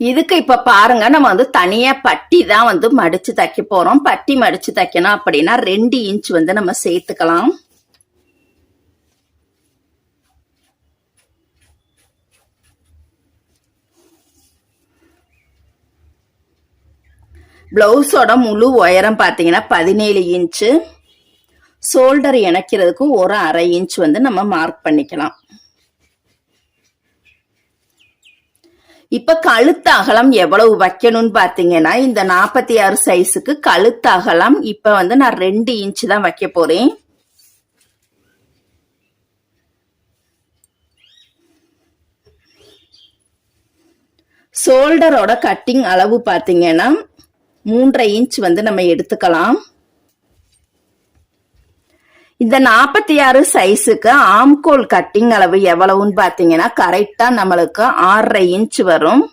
இதுக்கு இப்ப பாருங்க நம்ம வந்து தனியா பட்டி தான் வந்து மடிச்சு தைக்க போறோம். பட்டி மடிச்சு தைக்கணும் அப்படின்னா ரெண்டு இன்ச் வந்து நம்ம சேர்த்துக்கலாம். பிளவுஸோட முழு உயரம் பார்த்தீங்கன்னா பதினேழு இன்ச்சு ஷோல்டர் இணைக்கிறதுக்கு ஒரு அரை இன்ச் வந்து நம்ம மார்க் பண்ணிக்கலாம். இப்ப கழுத்து அகலம் எவ்வளவு வைக்கணும்னு பாத்தீங்கன்னா இந்த நாற்பத்தி ஆறு சைஸுக்கு கழுத்து அகலம் இப்ப வந்து நான் ரெண்டு இன்ச் தான் வைக்க போறேன். ஷோல்டரோட கட்டிங் அளவு பார்த்தீங்கன்னா மூன்றரை இன்ச் வந்து நம்ம எடுத்துக்கலாம். இந்த நாற்பத்தி ஆறு சைஸுக்கு ஆம்கோல் கட்டிங் அளவு எவ்வளவுன்னு பார்த்தீங்கன்னா கரெக்டாக நம்மளுக்கு ஆறரை இன்ச் வரும்.